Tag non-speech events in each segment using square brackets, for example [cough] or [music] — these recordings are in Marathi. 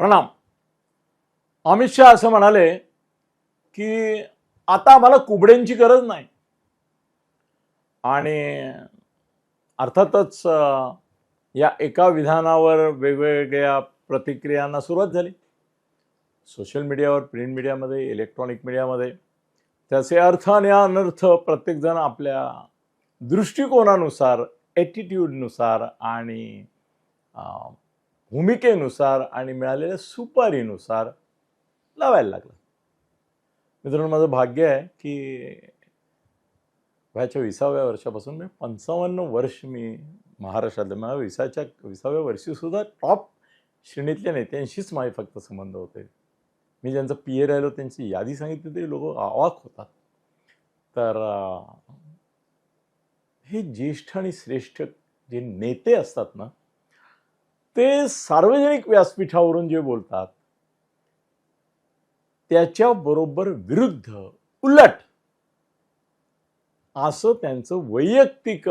प्रणाम. अमित शहा असं म्हणाले की आता आम्हाला कुबड्यांची गरज नाही. आणि अर्थातच या एका विधानावर वेगवेगळ्या प्रतिक्रियांना सुरुवात झाली. सोशल मीडियावर प्रिंट मीडियामध्ये इलेक्ट्रॉनिक मीडियामध्ये. त्याचे अर्थ आणि अनर्थ प्रत्येकजण आपल्या दृष्टिकोनानुसार ॲटिट्यूडनुसार आणि भूमिकेनुसार आणि मिळालेल्या सुपारीनुसार लावायला लागलं. मित्रांनो माझं भाग्य आहे की वयाच्या विसाव्या वर्षापासून मी पंचावन्न वर्ष मी महाराष्ट्रातले मला विसाच्या विसाव्या वर्षीसुद्धा टॉप श्रेणीतल्या नेत्यांशीच माझे फक्त संबंध होते. मी ज्यांचं पी ए राहिलो त्यांची यादी सांगितली तरी लोक अवाक होतात. तर हे ज्येष्ठ आणि श्रेष्ठ जे नेते असतात ना ते सार्वजनिक व्यासपीठावरून जे बोलतात त्याच्याबरोबर विरुद्ध उलट असं त्यांचं वैयक्तिक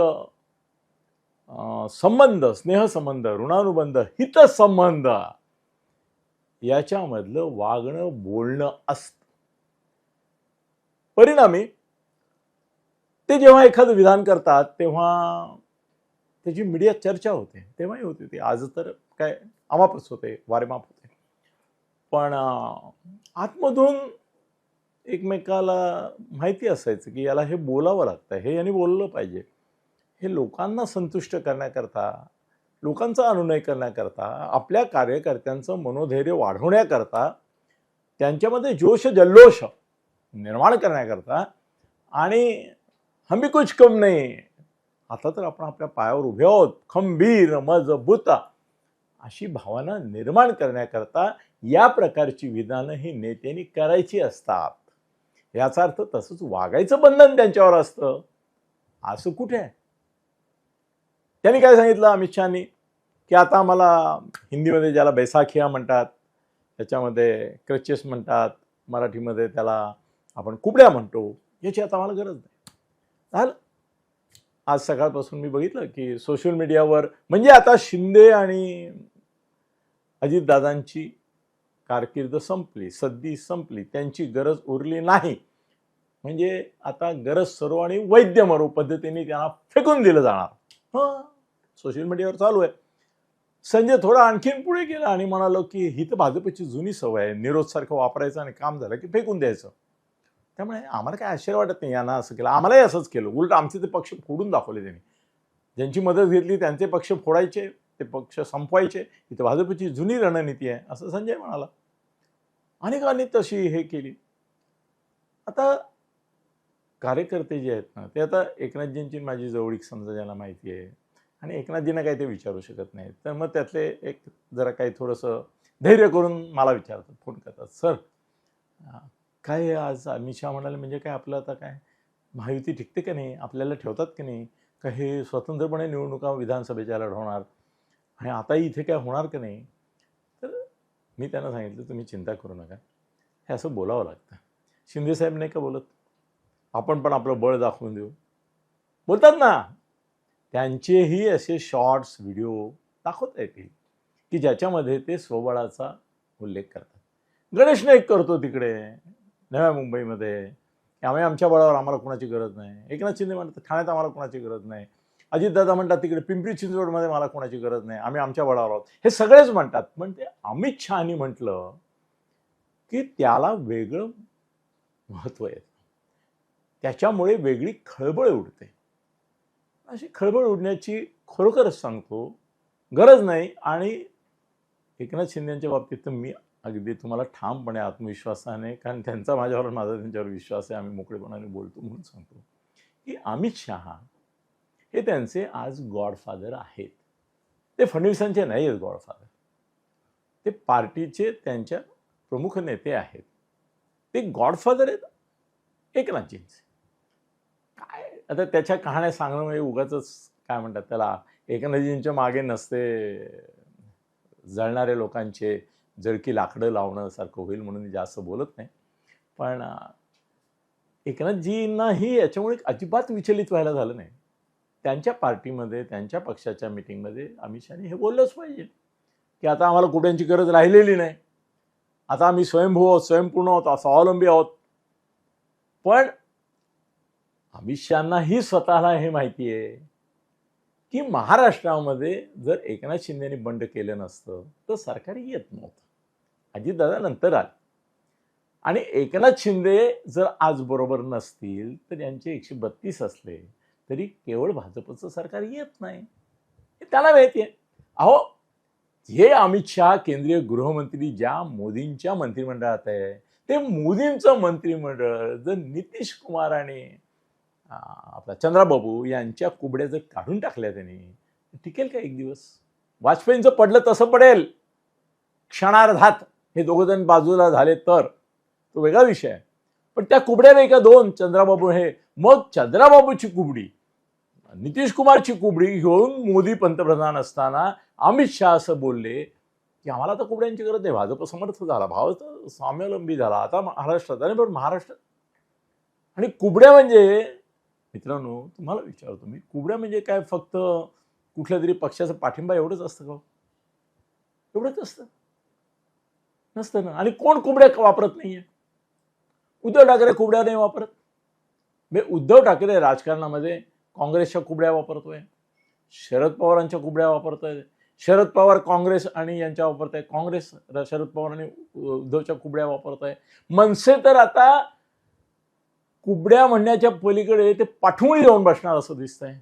संबंध स्नेहसंबंध ऋणानुबंध हितसंबंध याच्यामधलं वागणं बोलणं असत. परिणामी ते जेव्हा एखादं विधान करतात तेव्हा त्याची मीडिया चर्चा होते तेव्हाही होती ती. आज तर काय आमापच होते वारेमाप होते. पण आतमधून एकमेकाला माहिती असायचं की याला हे बोलावं लागतं. हे यांनी बोललं पाहिजे. हे लोकांना संतुष्ट करण्याकरता लोकांचा अनुनय करण्याकरता आपल्या कार्यकर्त्यांचं मनोधैर्य वाढवण्याकरता त्यांच्यामध्ये जोश जल्लोष निर्माण करण्याकरता आणि हमी कुछ कम नाही. आता तर आपण आपल्या पायावर उभे आहोत. खंबीर मजबूत. अशी भावना निर्माण करण्याकरता या प्रकारची विधानं ही नेत्यांनी करायची असतात. याचा अर्थ तसंच वागायचं बंधन त्यांच्यावर असतं. असं कुठे आहे? त्यांनी काय सांगितलं अमित शहानी? की आता आम्हाला हिंदीमध्ये ज्याला बैसाखिया म्हणतात त्याच्यामध्ये क्रचेस म्हणतात मराठीमध्ये त्याला आपण कुबड्या म्हणतो याची आता आम्हाला गरज नाही. झालं. आज सकाळपासून मी बघितलं की सोशल मीडियावर म्हणजे आता शिंदे आणि अजितदादांची कारकीर्द संपली सद्दी संपली त्यांची गरज उरली नाही. म्हणजे आता गरज सर्व आणि वैद्य मरो पद्धतीने त्यांना फेकून दिलं जाणार. हां? सोशल मीडियावर चालू आहे. संजय थोडा आणखीन पुढे गेला आणि म्हणालो की ही तर भाजपची जुनी सवय आहे. निरोधसारखं वापरायचं आणि काम झालं की फेकून द्यायचं. त्यामुळे आम्हाला काय आश्चर्य वाटत नाही यांना असं केलं. आम्हालाही असंच केलं. उलट आमचे ते पक्ष फोडून दाखवले त्यांनी. ज्यांची मदत घेतली त्यांचे पक्ष फोडायचे ते पक्ष संपवायचे. इथं भाजपची जुनी रणनीती आहे असं संजय म्हणाला. अनेकांनी तशी हे केली. आता कार्यकर्ते जे आहेत ना ते आता एकनाथजींची माझी जवळीक समजा ज्यांना माहिती आहे आणि एकनाथजींना काही ते विचारू शकत नाहीत. तर मग त्यातले एक जरा काही थोडंसं धैर्य करून मला विचारतात फोन करतात. सर काय आज? अमित शहा म्हणाले म्हणजे काय आपलं आता काय? महायुती टिकते का नाही? आपल्याला ठेवतात की नाही? का हे स्वतंत्रपणे निवडणुका विधानसभेच्या लढवणार आणि आताही इथे काय होणार का नाही? तर मी त्यांना सांगितलं तुम्ही चिंता करू नका. हे असं बोलावं लागतं. शिंदेसाहेब नाही का बोलत? आपण पण आपलं बळ दाखवून देऊ. बोलतात ना. त्यांचेही असे शॉर्ट्स व्हिडिओ दाखवता येतील की ज्याच्यामध्ये ते स्वबळाचा उल्लेख करतात. गणेश नाईक करतो तिकडे. नव्या मुंबईमध्ये. आम्ही आमच्या बळावर आम्हाला कोणाची गरज नाही. एकनाथ शिंदे म्हणतात ठाण्यात आम्हाला कुणाची गरज नाही. अजितदादा म्हणतात तिकडे पिंपरी चिंचवडमध्ये मला कोणाची गरज नाही. आम्ही आमच्या बळावर आहोत. हे सगळेच म्हणतात. पण ते अमित शहानी म्हटलं की त्याला वेगळं महत्त्व आहे. त्याच्यामुळे वेगळी खळबळ उडते. अशी खळबळ उडण्याची खरोखरच सांगतो गरज नाही. आणि एकनाथ शिंदेच्या बाबतीत तर मी अगदी तुम्हाला ठामपणे आत्मविश्वासाने कारण त्यांचा माझ्यावर माझा त्यांच्यावर विश्वास आहे आम्ही मोकळेपणाने बोलतो म्हणून सांगतो. की अमित शहा हे त्यांचे आज गॉडफादर आहेत. ते फडणवीसांचे नाही आहेत गॉडफादर. ते पार्टीचे त्यांच्या प्रमुख नेते आहेत. ते गॉडफादर आहेत एकनाथजींचे काय आता त्याच्या कहाण्या सांगणं म्हणजे उगाच काय म्हणतात त्याला एकनाथजींच्या मागे नसते जळणाऱ्या लोकांचे जळकी लाकडं लावणं सारखं होईल म्हणून मी जास्त बोलत नाही. पण एकनाथजींनाही याच्यामुळे अजिबात विचलित व्हायला झालं नाही. त्यांच्या पार्टीमध्ये त्यांच्या पक्षाच्या मिटिंगमध्ये अमित शहाने हे बोललंच पाहिजे की आता आम्हाला कुठ्यांची गरज राहिलेली नाही. आता आम्ही स्वयंभू आहोत स्वयंपूर्ण आहोत स्वावलंबी आहोत. पण अमित शहानाही स्वतःला हे माहिती आहे की महाराष्ट्रामध्ये जर एकनाथ शिंदेनी बंड केलं नसतं तर सरकार येत नव्हतं. अजितदादा नंतर आले. आणि एकनाथ शिंदे जर आज बरोबर नसतील तर यांचे एकशे बत्तीस असले तरी केवळ भाजपचं सरकार येत नाही. त्याला माहिती आहे. अहो हे अमित शहा केंद्रीय गृहमंत्री ज्या मोदींच्या मंत्रिमंडळात आहे ते मोदींचं मंत्रिमंडळ जर नितीश कुमाराने आणि आपला चंद्राबाबू यांच्या कुबड्या जर काढून टाकल्या त्यांनी टिकेल का एक दिवस? वाजपेयींचं पडलं तसं पडेल. क्षणार्धात. हे दोघं जण बाजूला झाले तर तो वेगळा विषय आहे. पण त्या कुबड्या नाही का दोन? चंद्राबाबू हे. मग चंद्राबाबूची कुबडी नितीश कुमारची कुबडी घेऊन मोदी पंतप्रधान असताना अमित शहा असं बोलले की आम्हाला तर कुबड्यांची गरज नाही. भाजप समर्थ झाला भाव तर स्वावलंबी झाला. आता महाराष्ट्रात आणि पण महाराष्ट्रात. आणि कुबड्या म्हणजे मित्रांनो तुम्हाला विचारतो मी कुबड्या म्हणजे काय? फक्त कुठल्या तरी पक्षाचा पाठिंबा एवढंच असतं का? एवढंच असतं. नसतं ना. आणि कोण कुबड्या वापरत नाहीये? उद्धव ठाकरे कुबड्या नाही वापरत. म्हणजे उद्धव ठाकरे राजकारणामध्ये काँग्रेसच्या कुबड्या वापरतोय. शरद पवारांच्या कुबड्या वापरतोय. शरद पवार काँग्रेस आणि यांच्या वापरताय. काँग्रेस शरद पवार आणि उद्धवच्या कुबड्या वापरताय. मनसे तर आता कुबड्या म्हणण्याच्या पलीकडे ते पाठवून जाऊन बसणार असं दिसतंय.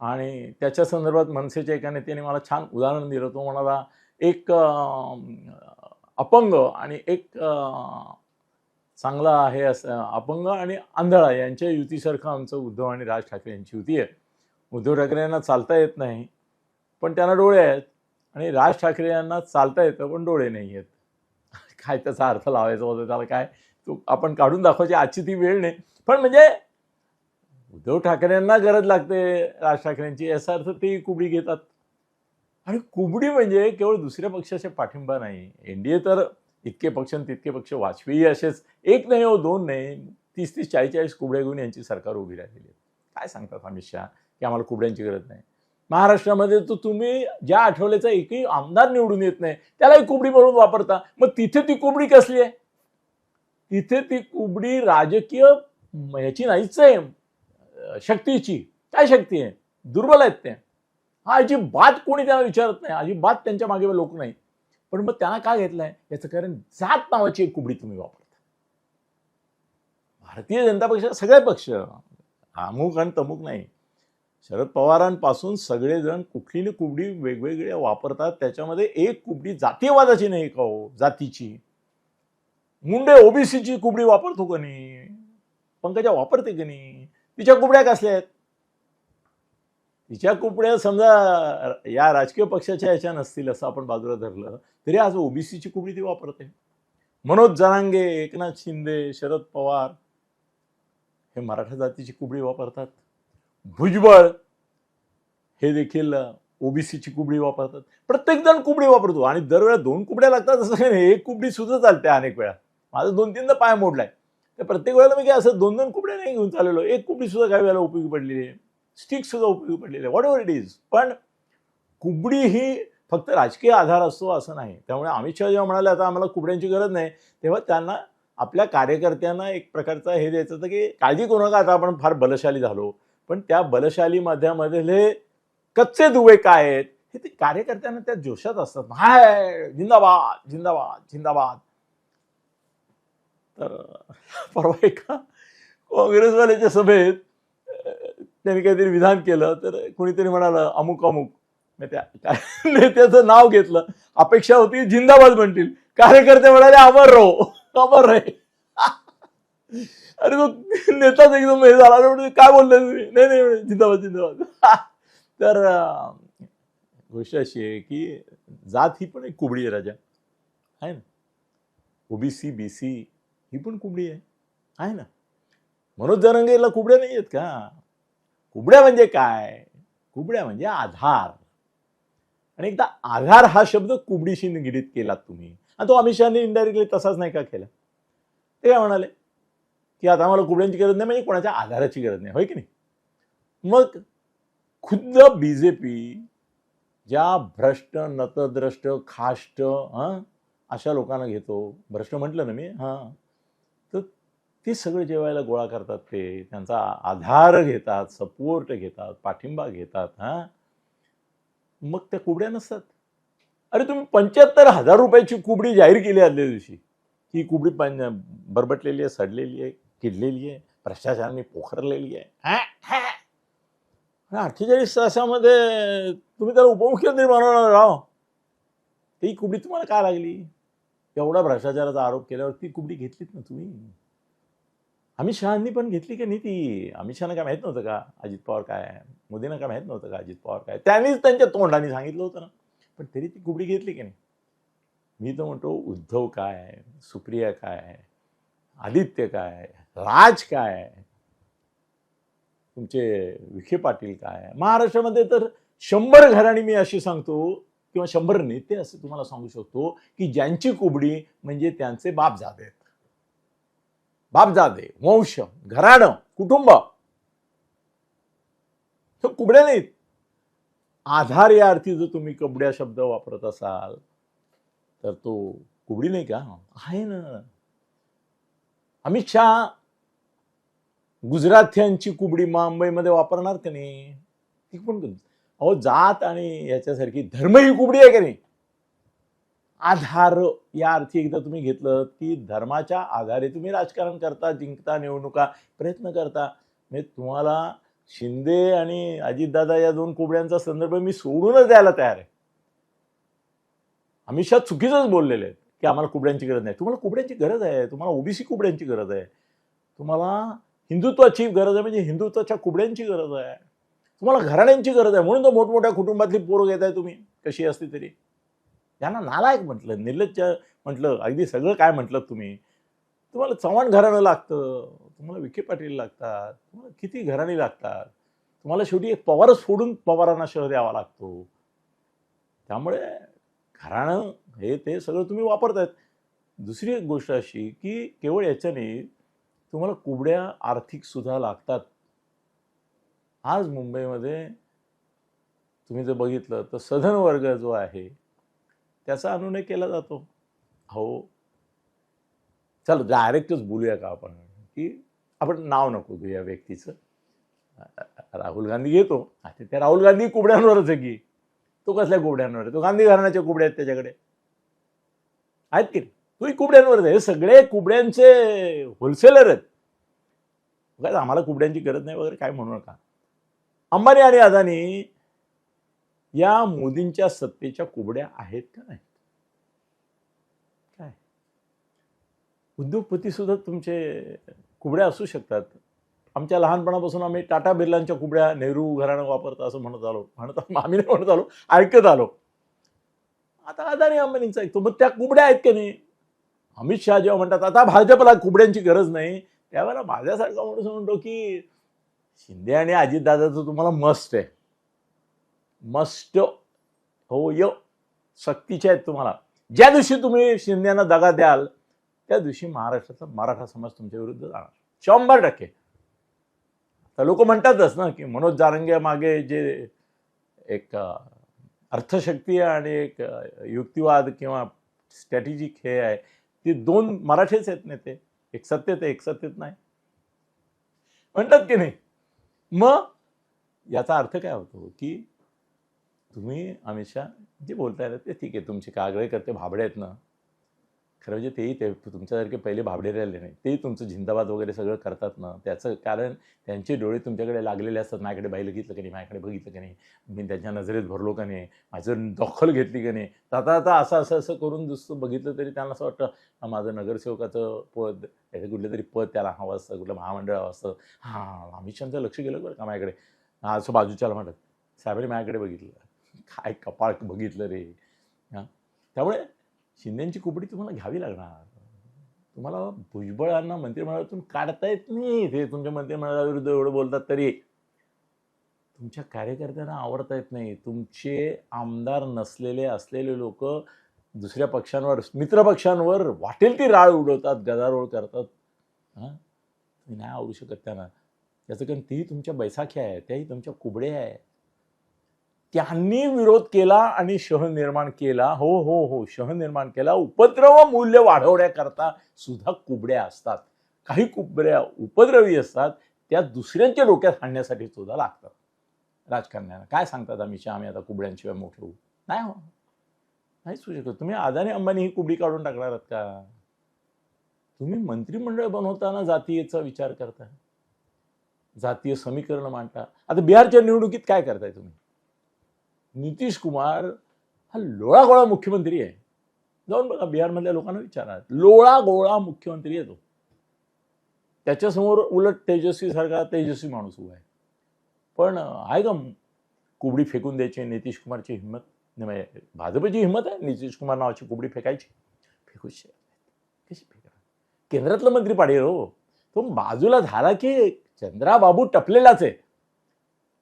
आणि त्याच्या संदर्भात मनसेच्या एका नेत्याने मला छान उदाहरण दिलं. तो म्हणाला एक अपंग आणि एक चांगला आहे असं अपंग आणि आंधळा यांच्या युतीसारखं आमचं उद्धव आणि राज ठाकरे यांची युती आहे. उद्धव ठाकरे यांना चालता येत नाही पण त्यांना डोळे आहेत. आणि राज ठाकरे यांना चालता येतं पण डोळे नाही आहेत. [laughs] काय त्याचा अर्थ लावायचा होता त्याला काय? तो आपण काढून दाखवायची आजची ती वेळ नाही. पण म्हणजे उद्धव ठाकरेंना गरज लागते राज ठाकरेंची याचा अर्थ ते कुबडी घेतात. आणि कुबडी म्हणजे केवळ दुसऱ्या पक्षाचे पाठिंबा नाही. एन डी ए तर इतके पक्ष आणि तितके पक्ष वाजपेयी असेच एक नाही हो दोन नाही तीस तीस चाळीस चाळीस कुबड्या घेऊन यांची सरकार उभी राहिलेली आहे. काय सांगतात अमित शहा? की आम्हाला कुबड्यांची गरज नाही. महाराष्ट्रामध्ये तर तुम्ही ज्या आठवड्याचा एकही आमदार निवडून येत नाही त्यालाही कुबडी म्हणून वापरता. मग तिथे ती कुबडी कसली आहे? तिथे ती कुबडी राजकीय ह्याची नाहीच आहे. शक्तीची. काय शक्ती आहे? दुर्बल आहेत ते हा अजिबात कोणी त्यांना विचारत नाही अजिबात त्यांच्या मागे लोक नाही. पण मग त्यांना का घेतलंय? याचं कारण जात नावाची एक कुबडी तुम्ही वापरता. भारतीय जनता पक्ष सगळे पक्ष अमुक आणि तमुक नाही. शरद पवारांपासून सगळेजण कुठली ना कुबडी वेगवेगळ्या वापरतात त्याच्यामध्ये एक कुबडी जातीयवादाची नाही का हो? जातीची. मुंडे ओबीसीची कुबडी वापरतो का नाही? पंकजा वापरते का नाही? तिच्या कुबड्या कसल्या आहेत? तिच्या कुबड्या समजा या राजकीय पक्षाच्या याच्या नसतील असं आपण बाजूला धरलं तरी आज ओबीसीची कुबडी ती वापरते. मनोज जरांगे एकनाथ शिंदे शरद पवार हे मराठा जातीची कुबडी वापरतात. भुजबळ हे देखील ओबीसीची कुबडी वापरतात. प्रत्येक जण कुबडी वापरतो आणि दरवेळा दोन कुबड्या लागतात असं काही नाही एक कुबडी सुद्धा चालते अनेक वेळा. माझं दोन तीनदा पाय मोडलाय. तर प्रत्येक वेळेला मी काय असं दोन दोन कुबड्या नाही घेऊन चाललेलो एक कुबडी सुद्धा काही वेळेला उपयोगी पडलेली आहे. स्टिक्ससुद्धा उपयोगी पडलेले what whatever it is पण कुबडी ही फक्त राजकीय आधार असतो असं नाही. त्यामुळे अमित शहा जेव्हा म्हणाले आता आम्हाला कुबड्यांची गरज नाही तेव्हा त्यांना आपल्या कार्यकर्त्यांना एक प्रकारचा हे द्यायचं होतं की काळजी करू नका आता आपण फार बलशाली झालो. पण त्या बलशाली मध्यामधले कच्चे दुवे काय आहेत हे ते कार्यकर्त्यांना त्या जोशात असतात. हाय जिंदाबाद जिंदाबाद जिंदाबाद. तर [laughs] परवा एका काँग्रेसवाल्याच्या सभेत त्यांनी काहीतरी विधान केलं तर कुणीतरी म्हणालं अमुक अमुक. त्या [laughs] नेत्याचं नाव घेतलं. अपेक्षा होती जिंदाबाद म्हणतील. कार्यकर्ते म्हणाले अमर रो [laughs] अमर रे [laughs] अरे तो नेताच एकदम हे झाला. म्हणजे काय बोलले तुम्ही? नाही नाही जिंदाबाद जिंदाबाद. तर गोष्ट अशी आहे की जात ही पण एक कुबडी आहे राजा. आहे ना? ओबीसी बी सी ही पण कुबडी आहे. आहे ना? मनोज जरंगेला कुबड्या नाही आहेत का? कुबड्या म्हणजे काय? कुबड्या म्हणजे आधार. आणि एकदा आधार हा शब्द कुबडीशी निगडीत केलात तुम्ही. आणि तो अमित शहानी इनडायरेक्टली तसाच नाही का केला? ते काय म्हणाले? की आता आम्हाला कुबड्यांची गरज नाही म्हणजे कोणाच्या आधाराची गरज नाही. होय की नाही? मग खुद्द बी जे पी ज्या भ्रष्ट नतद्रष्ट खाष्ट हां अशा लोकांना घेतो. भ्रष्ट म्हटलं ना मी? हां. ते सगळं जेवायला गोळा करतात ते. त्यांचा आधार घेतात सपोर्ट घेतात पाठिंबा घेतात हां. मग त्या कुबड्या नसतात. अरे तुम्ही पंच्याहत्तर हजार रुपयाची कुबडी जाहीर केली आदल्या दिवशी. ही कुबडी पण बरबटलेली आहे सडलेली आहे किडलेली आहे भ्रष्टाचाराने पोखरलेली आहे. अठ्ठेचाळीस तासामध्ये तुम्ही त्याला उपमुख्यमंत्री बनवणार राव. ती कुबडी तुम्हाला काय लागली? एवढा भ्रष्टाचाराचा आरोप केल्यावर ती कुबडी घेतलीत ना तुम्ही? अमित शहानी पण घेतली का नाही ती? अमित शहाना काय माहीत नव्हतं का? अजित पवार काय? आहे मोदींना काय माहीत नव्हतं का? अजित पवार काय? त्यांनीच त्यांच्या तोंडाने सांगितलं होतं ना. पण तरी ती कुबडी घेतली की नाही? मी तर म्हणतो उद्धव काय? सुप्रिया काय? आदित्य काय? राज काय? तुमचे विखे पाटील काय? महाराष्ट्रामध्ये तर शंभर घराणी मी अशी सांगतो किंवा शंभर नेते असे तुम्हाला सांगू शकतो की ज्यांची कुबडी म्हणजे त्यांचे बापजादे आहेत. बापजादे वंश घराणं कुटुंब तो कुबड्या नाहीत. आधार या अर्थी जर तुम्ही कबड्या शब्द वापरत असाल तर तो कुबडी नाही का? आहे ना. अमित शहा गुजराथ्यांची कुबडी मुंबईमध्ये वापरणार का नाही? ती पण अहो जात आणि याच्यासारखी धर्म ही कुबडी आहे का नाही? आधार या अर्थी एकदा तुम्ही घेतलं की धर्माच्या आधारे तुम्ही राजकारण करता जिंकता निवडणुका प्रयत्न करता. म्हणजे तुम्हाला शिंदे आणि अजितदादा या दोन कोबड्यांचा संदर्भ मी सोडूनच द्यायला तयार आहे. अमित शहा चुकीचंच बोललेले आहेत की आम्हाला कुबड्यांची गरज नाही. तुम्हाला कुबड्यांची गरज आहे तुम्हाला ओबीसी कुबड्यांची गरज आहे. तुम्हाला हिंदुत्वाची गरज आहे म्हणजे हिंदुत्वाच्या कुबड्यांची गरज आहे. तुम्हाला घराण्यांची गरज आहे. म्हणून तर मोठमोठ्या कुटुंबातली पोरं घेताय तुम्ही. कशी असली तरी. यांना नालायक म्हटलं निर्लज्ज म्हटलं अगदी सगळं काय म्हटलं तुम्ही? तुम्हाला चव्हाण घराणं लागतं तुम्हाला विखे पाटील लागतात तुम्हाला किती घराणी लागतात? तुम्हाला शेवटी एक पवारच फोडून पवारांना शह द्यावा लागतो. त्यामुळे घराणं हे ते सगळं तुम्ही वापरतायत. दुसरी एक गोष्ट अशी की केवळ याच्याने तुम्हाला कुबड्या आर्थिक सुद्धा लागतात. आज मुंबईमध्ये तुम्ही जर बघितलं तर सधन वर्ग जो आहे त्याचा अनुनय केला जातो. हो. चल डायरेक्टच बोलूया का आपण? की आपण नाव नको घेऊ या व्यक्तीचं. राहुल गांधी घेतो. आता त्या राहुल गांधी कुबड्यांवरच आहे की. तो कसल्या कुबड्यांवर आहे? तो गांधी घराण्याच्या कुबड्या आहेत त्याच्याकडे. आहेत की तोही कुबड्यांवरच आहे. हे सगळे कुबड्यांचे होलसेलर आहेत. काय आम्हाला कुबड्यांची गरज नाही वगैरे काय म्हणू नका. अंबानी आणि अदानी या मोदींच्या सत्तेच्या कुबड्या आहेत का नाही काय? उद्योगपती सुद्धा तुमचे कुबड्या असू शकतात. आमच्या लहानपणापासून आम्ही टाटा बिर्लांच्या कुबड्या नेहरू घराणं वापरता असं म्हणत आलो. म्हणत आम्ही नाही म्हणत आलो. ऐकत आलो. आता अदानी अंबानींचा ऐकतो मग त्या कुबड्या आहेत का नाही? अमित शहा जेव्हा म्हणतात आता भाजपला कुबड्यांची गरज नाही त्यावेळेला माझ्यासारखा माणूस म्हणतो की शिंदे आणि अजितदादाचं तुम्हाला मस्त आहे. मस्ट हो य सक्तीच्या आहेत तुम्हाला. ज्या दिवशी तुम्ही शिंद्यांना दगा द्याल त्या दिवशी महाराष्ट्राचा मराठा समाज तुमच्या विरुद्ध जाणार. शंभर टक्के. तर लोक म्हणतातच ना की मनोज जारंगे मागे जे एक अर्थशक्ती आणि एक युक्तिवाद किंवा स्ट्रॅटेजिक हे आहे ते दोन मराठीच आहेत नेते एक सत्तेत एक सत्तेत नाही. म्हणतात की नाही? मग याचा अर्थ काय होतो की तुम्ही हमेशा जे बोलताय ना ते ठीक आहे. तुमचे कागळे करते भाबडे आहेत ना. खरं म्हणजे तेही ते तुमच्यासारखे पहिले भाबडे राहिले नाही. तेही तुमचं झिंदाबाद वगैरे सगळं करतात ना. त्याचं कारण त्यांचे डोळे तुमच्याकडे लागलेले असतात. माझ्याकडे बाई बघितलं की नाही? माझ्याकडे बघितलं की नाही? मी त्यांच्या नजरेत भरलो का नाही? माझं दखल घेतली का नाही? तर आता आता असं असं असं करून दुसरं बघितलं तरी त्यांना असं वाटतं माझं नगरसेवकाचं पद याचं कुठलं तरी पद त्याला हवं असतं कुठलं महामंडळ हवं असतं. हां अमित शहाचं लक्ष गेलं बरं का माझ्याकडे. असं बाजूच्याला म्हणत साहेबांनी माझ्याकडे बघितलं. काय कपाळ बघितलं रे? हां? त्यामुळे शिंदेची कुबडी तुम्हाला घ्यावी लागणार. तुम्हाला भुजबळांना मंत्रिमंडळातून काढता येत नाही. ते तुमच्या मंत्रिमंडळाविरुद्ध एवढं बोलतात तरी. तुमच्या कार्यकर्त्यांना आवडता येत नाही. तुमचे आमदार नसलेले असलेले लोक दुसऱ्या पक्षांवर मित्र पक्षांवर वाटेल ती राळ उडवतात गदारोळ करतात. हां? तुम्ही नाही आवडू शकत त्यांना. त्याचं कारण तीही तुमच्या बैसाख्या आहे त्याही तुमच्या कुबड्या आहे त्यांनी विरोध केला आणि शह निर्माण केला. हो हो हो. शह निर्माण केला. उपद्रव मूल्य वाढवण्याकरता सुद्धा कुबड्या असतात. काही कुबड्या उपद्रवी असतात त्या दुसऱ्यांच्या डोक्यात हाणण्यासाठी सुद्धा लागतात. राजकारण्याला काय सांगतात आम्ही? आम्ही आता कुबड्यांशिवाय मोठे होऊ. नाही हो. नाहीच होऊ शकत. तुम्ही अदानी अंबानी ही कुबडी काढून टाकणार आहात का? तुम्ही मंत्रिमंडळ बनवताना जातीयचा विचार करता. जातीय समीकरण मांडता. आता बिहारच्या निवडणुकीत काय करताय तुम्ही? नितीश कुमार हा लोळा गोळा मुख्यमंत्री आहे जाऊन बघा बिहारमधल्या लोकांना विचारा लोळा गोळा मुख्यमंत्री आहे तो त्याच्यासमोर उलट तेजस्वी सारखा तेजस्वी माणूस उभा आहे पण आहे का कुबडी फेकून द्यायची नितीश कुमारची हिंमत नाही म्हणजे भाजपची हिंमत आहे नितीश कुमार नावाची कुबडी फेकायची फेकू कशी फेकणार केंद्रातलं मंत्री पाडेल हो तो बाजूला झाला की चंद्राबाबू टपलेलाच आहे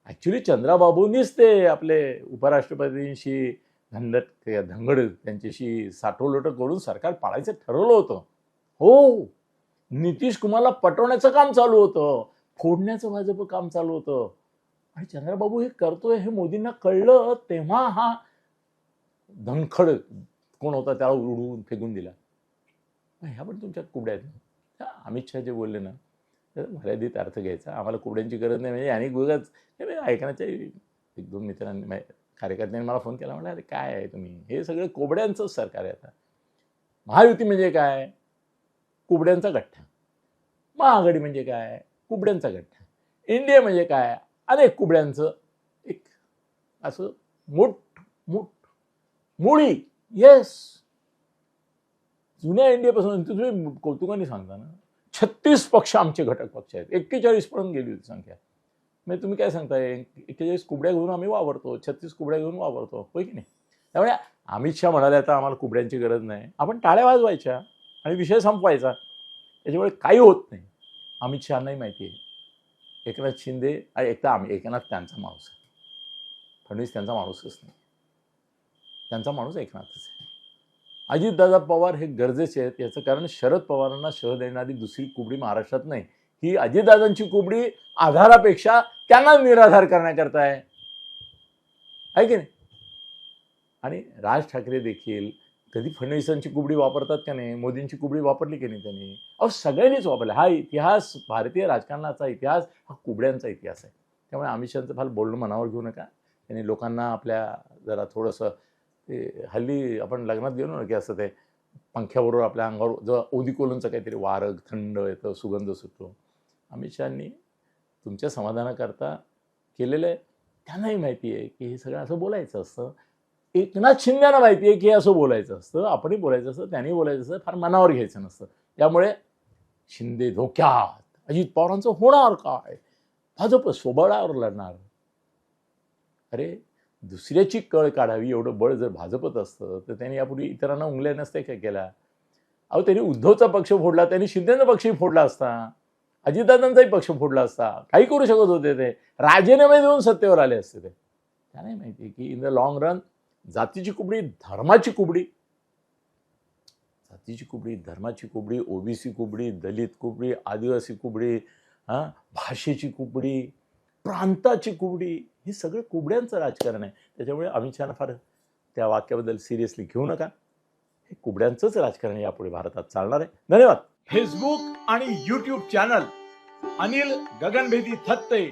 ॲक्च्युली चंद्राबाबूंनीच ते आपले उपराष्ट्रपतींशी धंदट ते धंगड त्यांच्याशी साठवलोट करून सरकार पाडायचं ठरवलं होतं. हो नितीश कुमारला पटवण्याचं काम चालू होतं फोडण्याचं भाजप काम चालू होतं. आणि चंद्रबाबू हे करतोय हे मोदींना कळलं तेव्हा हा धनखड कोण होता त्याला उडवून फेकून दिला. ह्या पण तुमच्या कुबड्या आहेत. ना. अमित शहा जे बोलले ना तर मर्यादित अर्थ घ्यायचा. आम्हाला कुबड्यांची गरज नाही. म्हणजे आणि गुगच ऐकण्याच्या एक दोन मित्रांनी कार्यकर्त्यांनी मला फोन केला. म्हटलं अरे काय आहे तुम्ही? हे सगळं कोबड्यांचंच सरकार आहे आता. महायुती म्हणजे काय? कुबड्यांचा गठ्ठा. महाआघाडी म्हणजे काय? कुबड्यांचा गठ्ठा. इंडिया म्हणजे काय? अनेक कुबड्यांचं एक असं मोठ मोठ मुळी. येस जुन्या इंडियापासून तुम्ही कौतुकाने सांगता ना. छत्तीस पक्ष आमचे घटक पक्ष आहेत. एक्केचाळीस पर्यंत गेली होती संख्या. म्हणजे तुम्ही काय सांगताय? एक्केचाळीस कुबड्या घेऊन आम्ही वावरतो छत्तीस कुबड्या घेऊन वावरतो होय की नाही? त्यामुळे अमित शहा म्हणाले आता आम्हाला कुबड्यांची गरज नाही. आपण टाळ्या वाजवायच्या आणि विषय संपवायचा. त्याच्यामुळे काही होत नाही. अमित शहानाही माहिती आहे. एकनाथ शिंदे आणि एकदा आम्ही एकनाथ त्यांचा माणूस आहे. फडणवीस त्यांचा माणूसच नाही. त्यांचा माणूस एकनाथच आहे. अजितदादा पवार हे गरजेचे आहेत. याचं कारण शरद पवारांना शह देणारी दुसरी कुबडी महाराष्ट्रात नाही. ही अजितदादांची कुबडी आधारापेक्षा त्यांना निराधार करण्याकरता आहे. आहे की नाही? आणि राज ठाकरे देखील कधी फडणवीसांची कुबडी वापरतात का नाही? मोदींची कुबडी वापरली की नाही त्यांनी? अहो सगळ्यांनीच वापरले. हा इतिहास भारतीय राजकारणाचा इतिहास हा कुबड्यांचा इतिहास आहे. त्यामुळे अमित शहाचं फार बोलणं मनावर घेऊ नका. त्यांनी लोकांना आपल्या जरा थोडंसं ते हल्ली आपण लग्नात गेलो ना की असं ते पंख्याबरोबर आपल्या अंगावर जर ओदिकोलनचं काहीतरी वारं थंड येतं सुगंध सुटतो. अमित शहानी तुमच्या समाधानाकरता केलेलं आहे. त्यांनाही माहिती आहे की हे सगळं असं बोलायचं असतं. एकनाथ शिंदेना माहिती आहे की हे असं बोलायचं असतं. आपणही बोलायचं असतं त्यांनी बोलायचं असतं. फार मनावर घ्यायचं नसतं. त्यामुळे शिंदे धोक्यात. अजित पवारांचं होणार काय? भाजप स्वबळावर लढणार. अरे दुसऱ्याची कळ काढावी एवढं बळ जर भाजपत असतं तर त्यांनी यापूर्वी इतरांना उंगल्या नसते काय केला अहो त्यांनी उद्धवचा पक्ष फोडला त्यांनी शिंदेचा पक्षही फोडला असता. अजितदादांचाही पक्ष फोडला असता. काही करू शकत होते ते. राजीनामे देऊन सत्तेवर आले असते ते. नाही माहिती की इन द लॉंग रन जातीची कुबडी धर्माची कुबडी. जातीची कुबडी धर्माची कुबडी ओबीसी कुबडी दलित कुबडी आदिवासी कुबडी हां भाषेची कुबडी प्रांताची कुबडी हे सगळं कुबड्यांचं राजकारण आहे. त्याच्यामुळे अमित शहाना फार त्या वाक्याबद्दल सिरियसली घेऊ नका. हे कुबड्यांचंच राजकारण यापुढे भारतात चालणार आहे. धन्यवाद. फेसबुक आणि युट्यूब चॅनल अनिल गगनभेदी थत्ते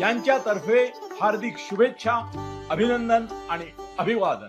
यांच्यातर्फे हार्दिक शुभेच्छा अभिनंदन आणि अभिवादन.